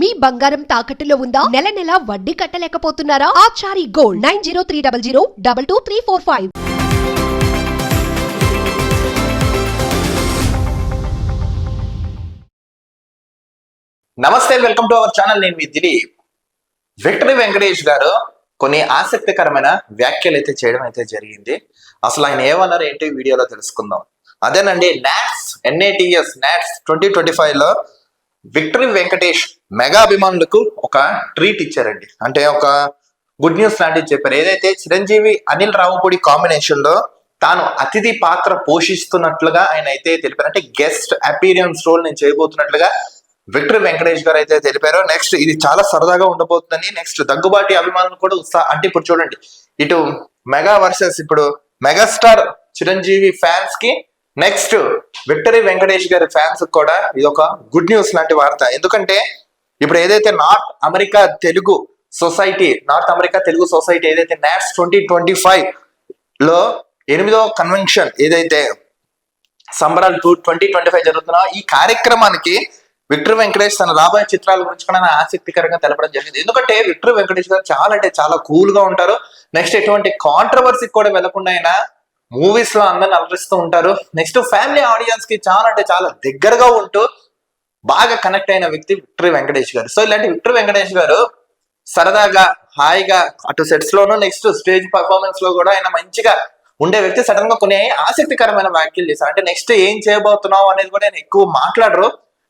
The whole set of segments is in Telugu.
మీ బంగారం తాకట్టులో ఉందా? నెల నెల వడ్డీ కట్టలేకపోతున్నారా? Achari gold nine zero three double zero double two three four five. నమస్తే వెల్కమ్ టు అవర్ ఛానల్. నేను మీ దిలీప్. విక్టరీ వెంకటేష్ గారు కొన్ని ఆసక్తికరమైన వ్యాఖ్యలు అయితే చేయడం అయితే జరిగింది. అసలు ఆయన ఏమన్నారు ఏంటి వీడియోలో తెలుసుకుందాం. అదేనండి NATS N A T S NATS twenty twenty ఫైవ్లో విక్టరీ వెంకటేష్ మెగా అభిమానులకు ఒక ట్రీట్ ఇచ్చారండి. అంటే ఒక గుడ్ న్యూస్ లాంటిది చెప్పారు. ఏదైతే చిరంజీవి అనిల్ రావుపూడి కాంబినేషన్లో తాను అతిథి పాత్ర పోషిస్తున్నట్లుగా ఆయన అయితే తెలిపారు. అంటే గెస్ట్ అపీరియన్స్ రోల్ నేను చేయబోతున్నట్లుగా విక్టరీ వెంకటేష్ గారు అయితే తెలిపారు. నెక్స్ట్ ఇది చాలా సరదాగా ఉండబోతుందని నెక్స్ట్ దగ్గుబాటి అభిమానులు కూడా ఉత్సాహ అంటే ఇప్పుడు చూడండి. ఇటు మెగా వర్సెస్ ఇప్పుడు మెగాస్టార్ చిరంజీవి ఫ్యాన్స్కి నెక్స్ట్ విక్టరీ వెంకటేష్ గారి ఫ్యాన్స్ కూడా ఇది ఒక గుడ్ న్యూస్ లాంటి వార్త. ఎందుకంటే ఇప్పుడు ఏదైతే North America Telugu society North America Telugu society ఏదైతే నాట్స్ ట్వంటీ ట్వంటీ ఫైవ్లో ఎనిమిదో కన్వెన్షన్ ఏదైతే సంబరాలు టూ ట్వంటీ ట్వంటీ ఫైవ్ జరుగుతున్నా ఈ కార్యక్రమానికి విక్టర్ వెంకటేష్ తన రాబోయే చిత్రాల గురించి కూడా నా ఆసక్తికరంగా తెలపడం జరిగింది. ఎందుకంటే విక్టర్ వెంకటేష్ గారు చాలా అంటే చాలా కూల్గా ఉంటారు. నెక్స్ట్ ఎటువంటి కాంట్రవర్సీ కూడా వెళ్ళకుండా అయినా మూవీస్లో అందరిని అలరిస్తూ ఉంటారు. నెక్స్ట్ ఫ్యామిలీ ఆడియన్స్కి చాలా అంటే చాలా దగ్గరగా ఉంటూ బాగా కనెక్ట్ అయిన వ్యక్తి విక్టరీ వెంకటేష్ గారు. సో ఇలాంటి విక్టరీ వెంకటేష్ గారు సరదాగా హాయిగా అటు సెట్స్ లోను నెక్స్ట్ స్టేజ్ పర్ఫార్మెన్స్లో కూడా ఆయన మంచిగా ఉండే వ్యక్తి సడన్గా కొన్ని ఆసక్తికరమైన వ్యాఖ్యలు చేశారు. అంటే నెక్స్ట్ ఏం చేయబోతున్నావు అనేది కూడా ఆయన ఎక్కువ మాట్లాడరు.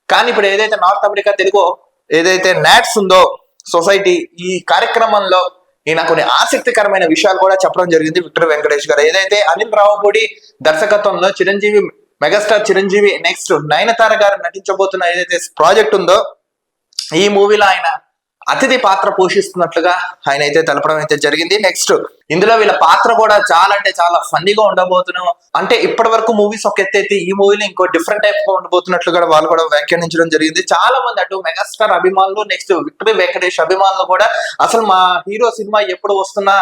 కానీ ఇప్పుడు ఏదైతే నార్త్ అమెరికా తెలుగు ఏదైతే నాట్స్ ఉందో సొసైటీ ఈ కార్యక్రమంలో ఈయన కొన్ని ఆసక్తికరమైన విషయాలు కూడా చెప్పడం జరిగింది విక్టర్ వెంకటేష్ గారు. ఏదైతే అనిల్ రావుపూడి దర్శకత్వంలో చిరంజీవి మెగాస్టార్ చిరంజీవి నెక్స్ట్ నయనతార గారు నటించబోతున్న ఏదైతే ప్రాజెక్ట్ ఉందో ఈ మూవీలో ఆయన అతిథి పాత్ర పోషిస్తున్నట్లుగా ఆయన అయితే తెలపడం అయితే జరిగింది. నెక్స్ట్ ఇందులో వీళ్ళ పాత్ర కూడా చాలా అంటే చాలా ఫన్నీగా ఉండబోతున్నాం. అంటే ఇప్పటి వరకు మూవీస్ ఒక ఎత్తైతే ఈ మూవీలో ఇంకో డిఫరెంట్ టైప్గా ఉండబోతున్నట్లు కూడా వాళ్ళు కూడా వ్యాఖ్యానించడం జరిగింది. చాలా మంది అటు మెగాస్టార్ అభిమానులు నెక్స్ట్ విక్టరీ వెంకటేష్ అభిమానులు కూడా అసలు మా హీరో సినిమా ఎప్పుడు వస్తున్నా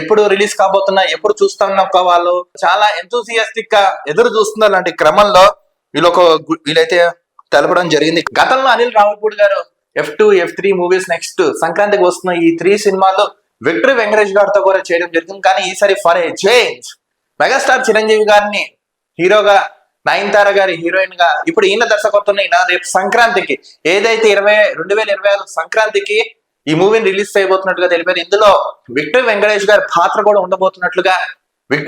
ఎప్పుడు రిలీజ్ కాబోతున్నా ఎప్పుడు చూస్తున్నా ఒక వాళ్ళు చాలా ఎంతూసియాస్టిక్గా ఎదురు చూస్తున్నారు. లాంటి క్రమంలో వీళ్ళొక వీళ్ళైతే తెలపడం జరిగింది. గతంలో Anil Ravipudi garu F two F three movies next సంక్రాంతికి వస్తున్న ఈ త్రీ సినిమాల్లో విక్టరీ వెంకటేష్ గారితో కూడా చేయడం జరిగింది. కానీ ఈసారి for a change megastar Chiranjeevi గారిని హీరోగా నయనతార గారి హీరోయిన్గా ఇప్పుడు ఈయన దర్శకత్వం ఈయన రేపు సంక్రాంతికి ఏదైతే ఇరవై రెండు వేల ఇరవై ఆరు సంక్రాంతికి ఈ మూవీని రిలీజ్ చేయబోతున్నట్టుగా తెలిపారు. ఇందులో విక్టర్ వెంకటేష్ గారి పాత్ర కూడా ఉండబోతున్నట్లుగా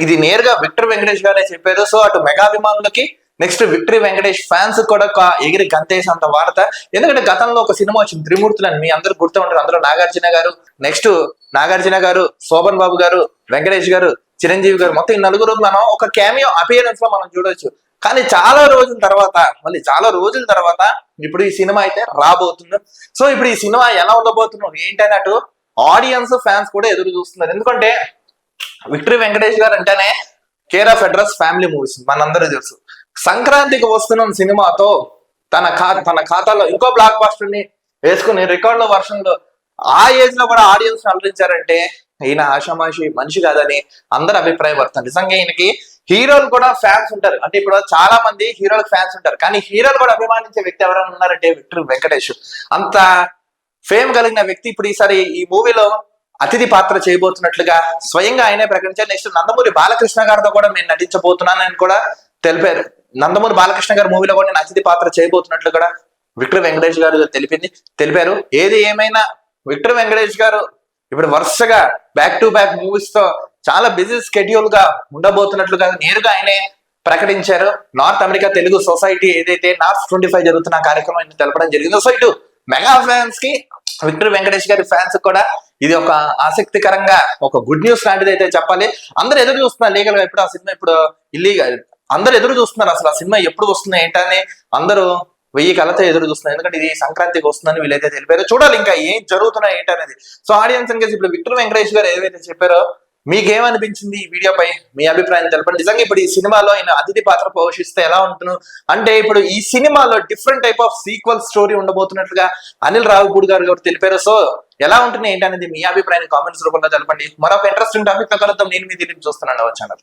ఇది నేరుగా విక్టర్ వెంకటేష్ గారే చెప్పారు. సో అటు మెగాభిమానులకి నెక్స్ట్ విక్టరీ వెంకటేష్ ఫ్యాన్స్ కూడా ఒక ఎగిరి గంతేసినంత వార్త. ఎందుకంటే గతంలో ఒక సినిమా వచ్చింది త్రిమూర్తులు అని మీ అందరూ గుర్తు ఉంటారు. అందులో నాగార్జున గారు నెక్స్ట్ నాగార్జున గారు శోభన్ బాబు గారు వెంకటేష్ గారు చిరంజీవి గారు మొత్తం ఈ నలుగురు మనం ఒక క్యామియో అపియరెన్స్లో మనం చూడొచ్చు. కానీ చాలా రోజుల తర్వాత మళ్ళీ చాలా రోజుల తర్వాత ఇప్పుడు ఈ సినిమా అయితే రాబోతుంది. సో ఇప్పుడు ఈ సినిమా ఎలా ఉండబోతున్నాం ఏంటన్నట్టు ఆడియన్స్ ఫ్యాన్స్ కూడా ఎదురు చూస్తున్నారు. ఎందుకంటే విక్టరీ వెంకటేష్ గారు అంటేనే care of address family movies మనందరూ తెలుసు. సంక్రాంతికి వస్తున్న సినిమాతో తన ఖా తన ఖాతాలో ఇంకో బ్లాక్ బాస్టర్ని వేసుకుని రికార్డుల వర్షంలో ఆ ఏజ్లో కూడా ఆడియన్స్ అలరించారంటే ఈయన ఆషామాషి మనిషి కాదని అందరు అభిప్రాయపడతారు నిజంగా ఈయనకి హీరోలు కూడా ఫ్యాన్స్ ఉంటారు. అంటే ఇప్పుడు చాలా మంది హీరోలకు ఫ్యాన్స్ ఉంటారు. కానీ హీరోలు కూడా అభిమానించే వ్యక్తి ఎవరైనా ఉన్నారంటే విక్టర్ వెంకటేష్. అంత ఫేమ్ కలిగిన వ్యక్తి ఇప్పుడు ఈసారి ఈ మూవీలో అతిథి పాత్ర చేయబోతున్నట్లుగా స్వయంగా ఆయనే ప్రకటించారు. నెక్స్ట్ నందమూరి బాలకృష్ణ గారితో కూడా నేను నటించబోతున్నానని కూడా తెలిపారు. నందమూరి బాలకృష్ణ గారి మూవీలో కూడా నేను అతిథి పాత్ర చేయబోతున్నట్లు కూడా విక్టర్ వెంకటేష్ గారు తెలిపింది తెలిపారు. ఏది ఏమైనా విక్టర్ వెంకటేష్ గారు ఇప్పుడు వరుసగా బ్యాక్ టు బ్యాక్ మూవీస్తో చాలా బిజీ స్కెడ్యూల్గా ఉండబోతున్నట్లుగా నేరుగా ఆయనే ప్రకటించారు. నార్త్ అమెరికా తెలుగు సొసైటీ ఏదైతే నార్త్ ట్వంటీ ఫైవ్ జరుగుతున్న కార్యక్రమం తెలపడం జరిగింది సో ఇటు మెగా ఫ్యాన్స్కి విక్టర్ వెంకటేష్ గారి ఫ్యాన్స్ కూడా ఇది ఒక ఆసక్తికరంగా ఒక గుడ్ న్యూస్ లాంటిది అయితే చెప్పాలి. అందరూ ఎదురు చూస్తున్నారు లీగల్గా ఇప్పుడు ఆ సినిమా ఇప్పుడు ఇల్లీగల్ అందరు ఎదురు చూస్తున్నారు. అసలు ఆ సినిమా ఎప్పుడు వస్తుంది ఏంటని అందరూ వెయ్యి కలతో ఎదురు చూస్తున్నారు. ఎందుకంటే ఇది సంక్రాంతికి వస్తుందని వీళ్ళైతే తెలిపారు. చూడాలి ఇంకా ఏం జరుగుతున్నాయి ఏంటనేది సో ఆడియన్స్ అని ఇప్పుడు విక్టర్ వెంకటేష్ గారు ఏదైతే చెప్పారో మీకేమనిపించింది ఈ వీడియోపై? మీ అభిప్రాయం తెలపండి. నిజంగా ఇప్పుడు ఈ సినిమాలో ఆయన అతిథి పాత్ర పోషిస్తే ఎలా ఉంటును? అంటే ఇప్పుడు ఈ సినిమాలో different type of sequel story ఉండబోతున్నట్లుగా Anil Ravipudi garu కూడా తెలిపారు. సో ఎలా ఉంటుంది ఏంటనేది మీ అభిప్రాయాన్ని కామెంట్స్ రూపంలో తెలపండి. మరొక ఇంట్రెస్టింగ్ టాపిక్ కలుద్దాం. నేను మీ దీన్ని చూస్తున్నాను ఛానల్